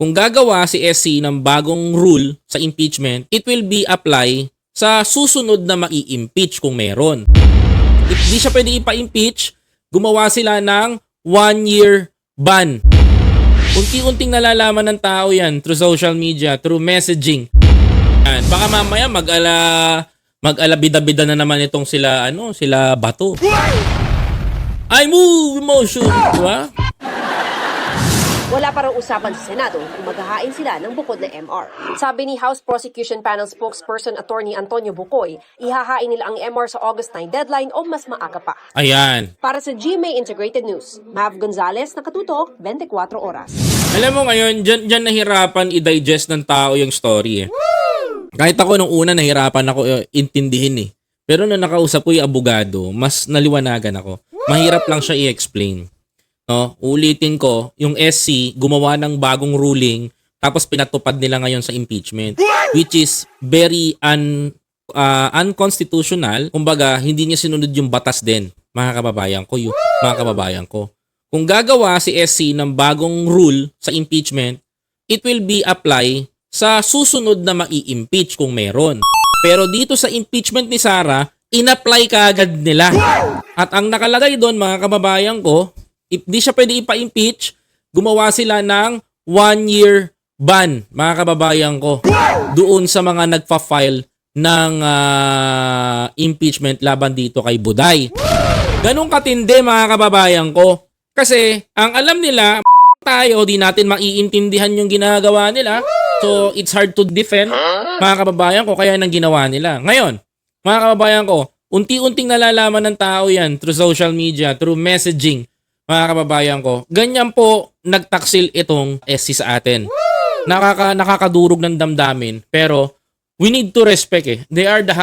Kung gagawa si SC ng bagong rule sa impeachment, it will be apply sa susunod na mai-impeach kung meron. If di siya pwede ipa-impeach, gumawa sila ng one-year ban. Unti-unting nalalaman ng tao yan through social media, through messaging. Yan. Baka mamaya mag-ala mag-ala bida-bida na naman itong sila ano, sila Bato. I move emotion, di ba? Wala pa raw usapan sa Senado kung maghahain sila ng bukod na MR. Sabi ni House Prosecution Panel spokesperson Attorney Antonio Bucoy, ihahain nila ang MR sa August 9 deadline o mas maaga pa. Ayan. Para sa GMA Integrated News, Mav Gonzalez, nakatutok, 24 oras. Alam mo ngayon, dyan, dyan nahirapan i-digest ng tao yung story eh. Kahit ako nung una nahirapan ako eh, intindihin eh. Pero nung nakausap ko yung abogado, mas naliwanagan ako. Mahirap lang siya i-explain. No? Ulitin ko, yung SC gumawa ng bagong ruling tapos pinatupad nila ngayon sa impeachment which is very un, ah, unconstitutional. Kumbaga, hindi niya sinunod yung batas din, mga kababayan ko, yung, mga kababayan ko. Kung gagawa si SC ng bagong rule sa impeachment, it will be apply sa susunod na mai-impeach kung meron. Pero dito sa impeachment ni Sara, in-apply kaagad nila. At ang nakalagay doon mga kababayan ko, di siya pwede ipa-impeach, gumawa sila ng one-year ban, mga kababayan ko, doon sa mga nagpa-file ng ah, impeachment laban dito kay Buday. Ganong katindi mga kababayan ko. Kasi ang alam nila, tayo, di natin maiintindihan yung ginagawa nila. So, it's hard to defend, mga kababayan ko, kaya nang ginawa nila. Ngayon, mga kababayan ko, unti-unting nalalaman ng tao yan through social media, through messaging, mga kababayan ko. Ganyan po nagtaksil itong SC sa atin. Nakaka, nakakadurog ng damdamin, pero we need to respect eh. They are the,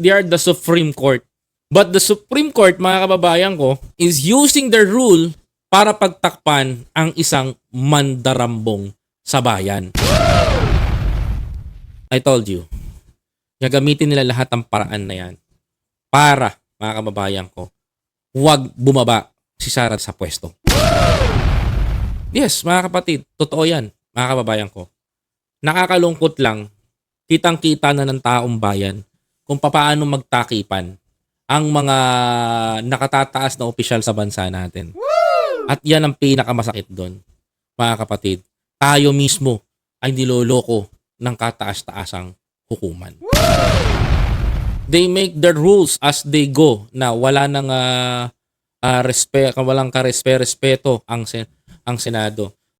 they are the Supreme Court. But the Supreme Court, mga kababayan ko, is using their rule para pagtakpan ang isang mandarambong sa bayan. I told you, gagamitin nila lahat ng paraan na yan para, mga kababayan ko, huwag bumaba si Sara sa pwesto. Yes, mga kapatid, totoo yan, mga kababayan ko. Nakakalungkot lang, kitang-kita na ng taong bayan kung papaano magtakipan ang mga nakatataas na opisyal sa bansa natin. At yan ang pinakamasakit doon, mga kapatid. Tayo mismo ay niloloko ng kataas-taasang hukuman. They make their rules as they go na wala nang uh, respe walang karespe respeto ang sen- ang Senado.